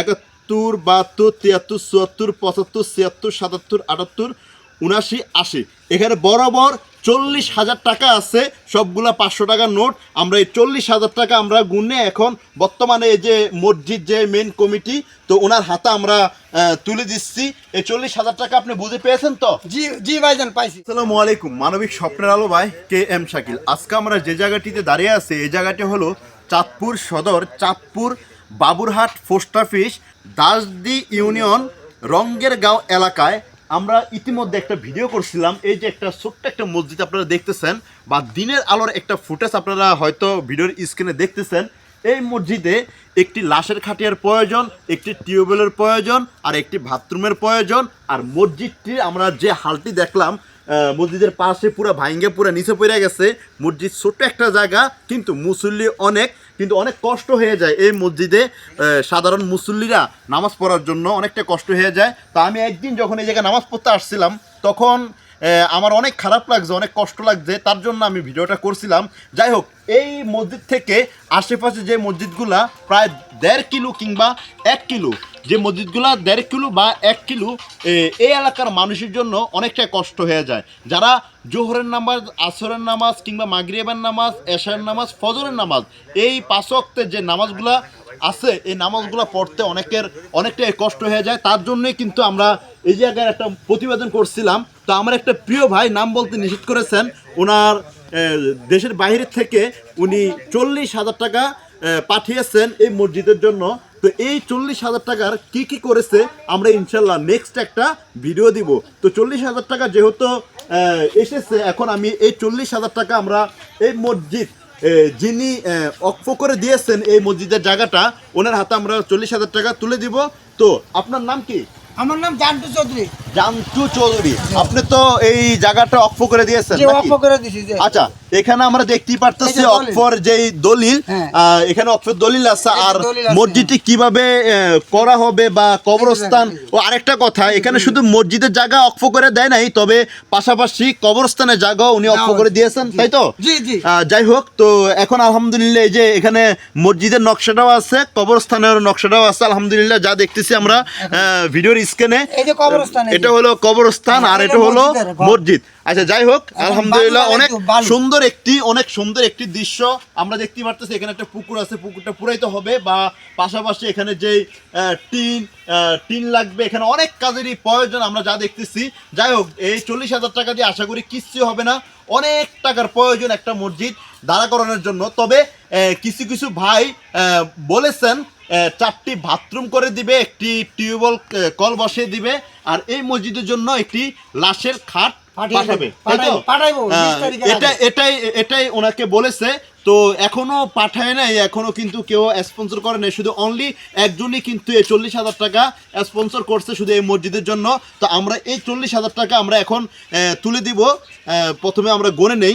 একাত্তর বাহাত্তর তিয়াত্তর চুয়াত্তর পঁচাত্তর ছিয়াত্তর সাতাত্তর আটাত্তর উনাশি আশি। এখানে বরাবর চল্লিশ হাজার টাকা আছে সবগুলা পাঁচশো টাকার নোট। আমরা এই চল্লিশ হাজার টাকা আমরা গুনে এখন বর্তমানে এই যে মসজিদ যে মেন কমিটি তো ওনার হাতে আমরা তুলে দিচ্ছি। এই চল্লিশ হাজার টাকা আপনি বুঝে পেয়েছেন তো? জি জি ভাইজান পাইছি। আসসালামু আলাইকুম। মানবিক স্বপ্নের আলো ভাই কে এম শাকিল। আজকে আমরা যে জায়গাটিতে দাঁড়িয়ে আছি এই জায়গাটি হলো Chandpur Sadar Chandpur Baburhat post office, Dasdi union Rangergaon এলাকায়। আমরা ইতিমধ্যে একটা ভিডিও করছিলাম, এই যে একটা ছোট্ট একটা মসজিদ আপনারা দেখতেছেন, বা দিনের আলোর একটা ফুটেজ আপনারা হয়তো ভিডিওর স্ক্রিনে দেখতেছেন, এই মসজিদে একটি লাশের খাটিয়ার প্রয়োজন, একটি টিউবওয়েলের প্রয়োজন, আর একটি বাথরুমের প্রয়োজন, আর মসজিদটি আমরা যে হালটি দেখলাম মসজিদের পাশে পুরো ভাইঙ্গে পুরো নিচে পড়ে গেছে, মসজিদ ছোট্ট একটা জায়গা, কিন্তু মুসল্লি অনেক কিন্তু অনেক কষ্ট হয়ে যায় এই মসজিদে সাধারণ মুসল্লিরা নামাজ পড়ার জন্য অনেকটা কষ্ট হয়ে যায়। তা আমি একদিন যখন এই জায়গায় নামাজ পড়তে আসছিলাম, তখন আমার অনেক খারাপ লাগছে, অনেক কষ্ট লাগছে, তার জন্য আমি ভিডিওটা করছিলাম। যাই হোক, এই মসজিদ থেকে আশেপাশে যে মসজিদগুলা, প্রায় দেড় কিলো কিংবা এক কিলো, যে মসজিদগুলা দেড় কিলো বা এক কিলো এই এলাকার মানুষের জন্য অনেকটা কষ্ট হয়ে যায়। যারা জোহরের নামাজ, আসরের নামাজ কিংবা মাগরিবের নামাজ, এশার নামাজ, ফজরের নামাজ, এই পাঁচ ওয়াক্তের যে নামাজগুলা আছে, এই নামাজগুলো পড়তে অনেকের অনেকটাই কষ্ট হয়ে যায়। তার জন্যই কিন্তু আমরা এই জায়গায় একটা প্রতিবেদন করছিলাম। তো আমার একটা প্রিয় ভাই নাম বলতে নিষেধ করেছেন। ওনার দেশের বাইরে থেকে উনি চল্লিশ হাজার টাকা পাঠিয়েছেন এই মসজিদের জন্য। তো এই চল্লিশ হাজার টাকার কি কি করেছে আমরা ইনশাল্লাহ নেক্সট একটা ভিডিও দিব। তো চল্লিশ হাজার টাকা যেহেতু এসেছে এখন আমি এই চল্লিশ হাজার টাকা আমরা এই মসজিদ যিনি এ, অক্ষ করে দিয়েছেন এই মসজিদের জায়গাটা ওনার হাতে আমরা চল্লিশ হাজার টাকা তুলে দিব। তো আপনার নাম কি? আমার নাম জান্টু চৌধুরী। জান্তু চৌধুরী আপনি তো এই জায়গাটা অক্ষ করে দিয়েছেন যে করে দিছি আচ্ছা এখানে আমরা দেখতেই পারতেছি এই যে দলিল। হ্যাঁ। এখানে অক্ষর দলিল আছে আর মসজিদটি কীভাবে করা হবে বা কবরস্থান? ও আরেকটা কথা এখানে শুধু মসজিদের জায়গা অক্ষ করে দেয় নাই তবে পাশাপাশি কবরস্থানের জায়গা উনি অক্ষ করে দিয়েছেন তাই তো? যাই হোক তো এখন আলহামদুলিল্লাহ এই যে এখানে মসজিদের নকশাটাও আছে কবরস্থানের নকশাটাও আছে আলহামদুলিল্লাহ যা দেখতেছি আমরা ভিডিওর স্ক্রিনে। এই এটা হলো কবরস্থান হ্যাঁ, আর এটা হলো মসজিদ। আচ্ছা যাই হোক আলহামদুলিল্লাহ অনেক। সুন্দর একটি অনেক সুন্দর একটি দৃশ্য। আমরা দেখতে পারতেছি এখানে একটা পুকুর আছে পুকুরটা পুরাইতে হবে বা পাশাপাশি এখানে যে টিন টিন লাগবে এখানে অনেক কাজেরই প্রয়োজন আমরা যা দেখতেছি। যাই হোক এই চল্লিশ হাজার টাকা দিয়ে আশা করি কিচ্ছু হবে না। অনেক টাকার প্রয়োজন একটা মসজিদ দাঁড়া করানোর জন্য। তবে কিছু কিছু ভাই আহ, বলেছেন চারটি বাথরুম করে দিবে একটি টিউবওয়েল কল বসিয়ে দিবে আর এই মসজিদের জন্য একটি লাশের খাট পাঠাবে দেবে। তাই তো? পাঠাইবো, পাঠাইবো, আহ, 20 তারিখের এটা এটাই এটাই ওনাকে বলেছে। তো এখনও পাঠায় নাই এখনও কিন্তু কেউ স্পন্সর করে নাই। শুধু অনলি একজনই কিন্তু এই চল্লিশ হাজার টাকা স্পন্সর করছে শুধু এই মসজিদের জন্য। তো আমরা এই চল্লিশ হাজার টাকা আমরা এখন তুলে দিব। প্রথমে আমরা গনে নেই।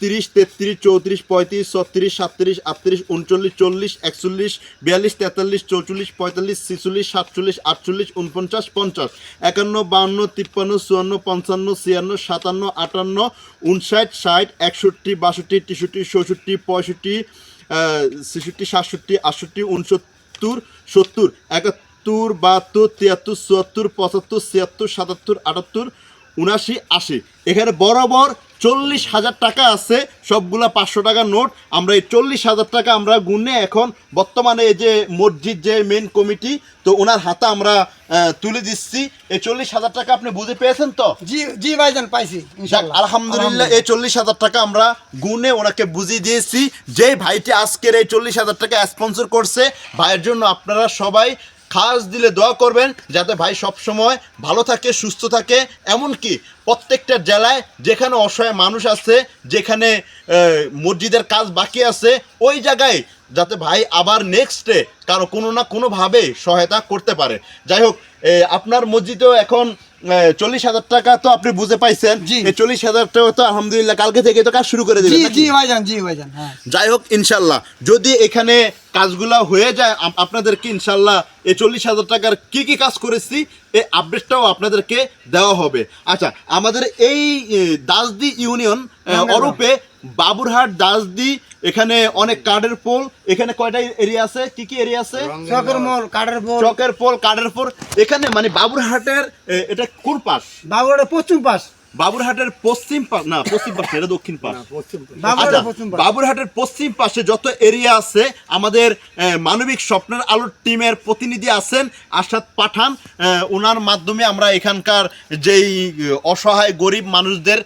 তেত্রিশ, চৌত্রিশ, পঁয়ত্রিশ, ছত্রিশ, সাতত্রিশ, আটত্রিশ, উনচল্লিশ, চল্লিশ, একচল্লিশ, বিয়াল্লিশ, তেতাল্লিশ, চৌচল্লিশ, পঁয়তাল্লিশ, ছিচল্লিশ, সাতচল্লিশ, আটচল্লিশ উনপঞ্চাশ পঞ্চাশ, একান্ন, বাহান্ন, তিপ্পান্ন, চুয়ান্ন, পঞ্চান্ন, ছিয়ান্ন, সাতান্ন, আটান্ন উনষাট ষাট, একষট্টি, বাষট্টি, তেষট্টি, চৌষট্টি, পঁয়ষট্টি ছেষট্টি, সাতষট্টি, আটষট্টি উনসত্তর সত্তর, একাত্তর, বাহাত্তর, তিয়াত্তর, চুয়াত্তর, পঁচাত্তর, ছিয়াত্তর, সাতাত্তর, আটাত্তর উনাশি আশি। এখানে বরাবর চল্লিশ হাজার টাকা আছে সবগুলা পাঁচশো টাকার নোট। আমরা এই চল্লিশ হাজার টাকা আমরা গুনে এখন বর্তমানে এই যে মসজিদ যে মেন কমিটি তো ওনার হাতে আমরা তুলে দিচ্ছি। এই চল্লিশ হাজার টাকা আপনি বুঝে পেয়েছেন তো? জি জি ভাইজান পাইছি আলহামদুলিল্লাহ এই চল্লিশ হাজার টাকা আমরা গুনে ওনাকে বুঝিয়ে দিয়েছি। যে ভাইটি আজকের এই চল্লিশ হাজার টাকা স্পন্সর করছে ভাইয়ের জন্য আপনারা সবাই খাস দিলে দোয়া করবেন যাতে ভাই সব সময় ভালো থাকে সুস্থ থাকে। এমনকি প্রত্যেকটা জেলায় যেখানে অসহায় মানুষ আছে যেখানে মসজিদের কাজ বাকি আছে ওই জায়গায় যাতে ভাই আবার নেক্সটে কারও কোনো না কোনোভাবে সহায়তা করতে পারে। যাই হোক আপনার মসজিদেও এখন চল্লিশ হাজার টাকা তো আপনি বুঝে পাইছেন। চল্লিশ হাজার টাকা তো আলহামদুলিল্লাহ কালকে থেকে তো কাজ শুরু করে দিবেন জি? ভাইজান জি ভাইজান হ্যাঁ। যাই হোক ইনশাল্লাহ। যদি এখানে কাজগুলা হয়ে যায় আপ- আপনাদেরকে ইনশাল্লাহ এই চল্লিশ হাজার টাকার কি কি কাজ করেছি এই আপডেটটাও আপনাদেরকে দেওয়া হবে। আচ্ছা আমাদের এই দাসদি ইউনিয়ন অরূপে বাবুরহাট দাসদি এখানে অনেক কার্ডের পোল এখানে কয়টা এরিয়া আছে কি কি এরিয়া আছে? চকের মোল পোল। চকের পোল কার্ডের পোল এখানে মানে বাবুরহাটের এটা কোন পাশ? বাবুরে পশ্চিম পাশ। বাবুরহাটের পশ্চিম না পশ্চিম পাশে এটা দক্ষিণ পাশ। আচ্ছা বাবুরহাটের পশ্চিম পাশে যত এরিয়া আছে আমাদের আহ, মানবিক স্বপ্নের আলোর টিমের প্রতিনিধি আছেন আশাদ পাঠান। আহ, ওনার মাধ্যমে আমরা এখানকার যেই অসহায় গরিব মানুষদের